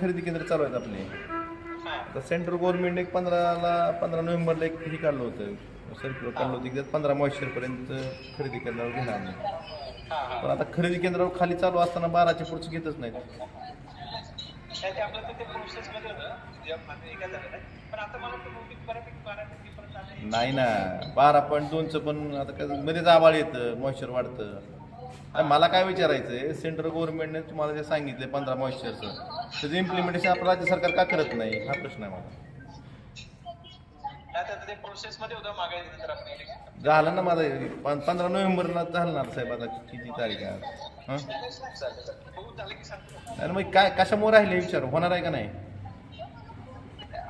खरेदी केंद्र चालू आहेत आपले. आता सेंट्रल गव्हर्नमेंट एक पंधराला पंधरा नोव्हेंबरला एक हे काढलं होतं. सर्क्युलर काढलं होतं. की त्यात पंधरा पर्यंत खरेदी केंद्रावर घेणार नाही. पण आता खरेदी केंद्रावर खाली चालू असताना बाराच्या पुढचं घेतच नाहीत. नाही. ना. बारा पॉईंट दोनचं पण आता काय मध्येच आबाळ येतं. मॉइश्चर वाढतं. आणि मला काय विचारायचं आहे सेंट्रल गव्हर्नमेंटने तुम्हाला जे सांगितलं पंधरा मॉइश्चरचं त्याचं इम्प्लिमेंटेशन आपलं राज्य सरकार का करत नाही? हा प्रश्न आहे मला. झालं ना माझं पंधरा नोव्हेंबरला झालं ना साहेब आता किती तारीख आहे? हं? आणि मग काय कशामुळे राहिले विचार? होणार आहे का नाही?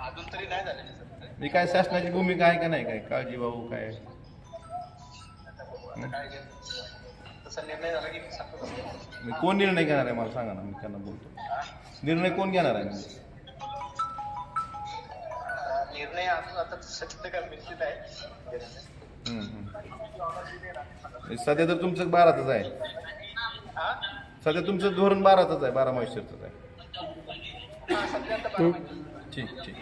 अजून तरी नाही मी काय शासनाची भूमिका आहे का नाही? काय काळजी भाऊ काय मी कोण निर्णय घेणार आहे मला सांगा ना मी त्यांना बोलतो. निर्णय कोण घेणार आहे? निर्णय आता आहे. सध्या तर तुमचं बारातच आहे. हा? सध्या तुमचं धोरण बारातच आहे बारा मॉइश्चरच आहे. हा. ठीक ठीक.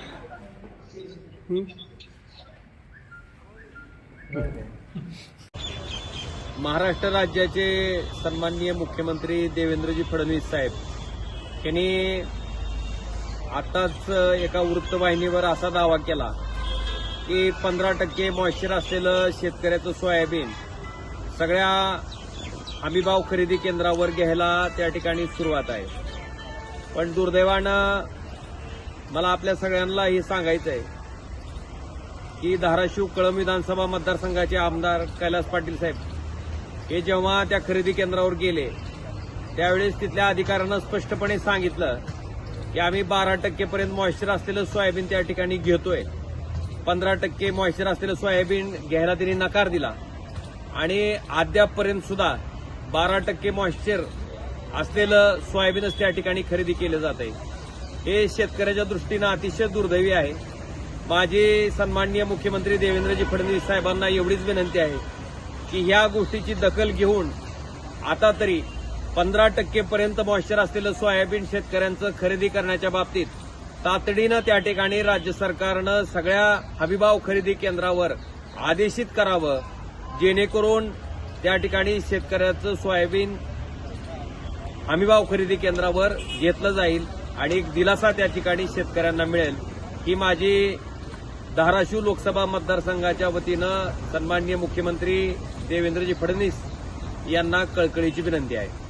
महाराष्ट्र राज्याचे सन्माननीय मुख्यमंत्री देवेंद्रजी फडणवीस साहेब यांनी आताच एका वृत्तवाहिनीवर असा दावा केला की पंधरा टक्के मॉइश्चर असलेलं शेतकऱ्याचं सोयाबीन सगळ्या हमीभाव खरेदी केंद्रावर घ्यायला त्या ठिकाणी सुरुवात आहे. पण दुर्दैवानं मला आपल्या सगळ्यांना हे सांगायचं आहे की धाराशिव कळंब विधानसभा मतदारसंघाचे आमदार कैलास पाटील साहेब हे जेव्हा त्या खरेदी केंद्रावर गेले त्यावेळेस तिथल्या अधिकाऱ्यांना स्पष्टपणे सांगितलं की आम्ही बारा टक्केपर्यंत मॉइश्चर असलेलं सोयाबीन त्या ठिकाणी घेतोय. पंधरा टक्के मॉइश्चर असलेलं सोयाबीन घ्यायला त्यांनी नकार दिला. आणि अद्यापपर्यंत सुद्धा बारा टक्के मॉइश्चर असलेलं सोयाबीनच त्या ठिकाणी खरेदी केलं जात आहे. हे शेतकऱ्याच्या दृष्टीनं अतिशय दुर्दैवी आहे. माझी सन्माननीय मुख्यमंत्री देवेंद्रजी फडणवीस साहेबांना एवढीच विनंती आहे की ह्या गोष्टीची दखल घेऊन आता तरी पंधरा टक्केपर्यंत मॉइश्चर असलेलं सोयाबीन शेतकऱ्यांचं खरेदी करण्याच्या बाबतीत तातडीनं त्या ठिकाणी राज्य सरकारनं सगळ्या हमीभाव खरेदी केंद्रावर आदेशित करावं जेणेकरून त्या ठिकाणी शेतकऱ्याचं सोयाबीन हमीभाव खरेदी केंद्रावर घेतलं जाईल आणि एक दिलासा त्या ठिकाणी शेतकऱ्यांना मिळेल. ही माझी धाराशिव लोकसभा मतदारसंघाच्या वतीनं सन्माननीय मुख्यमंत्री देवेंद्रजी फडणवीस यांना कळकळीची विनंती आहे.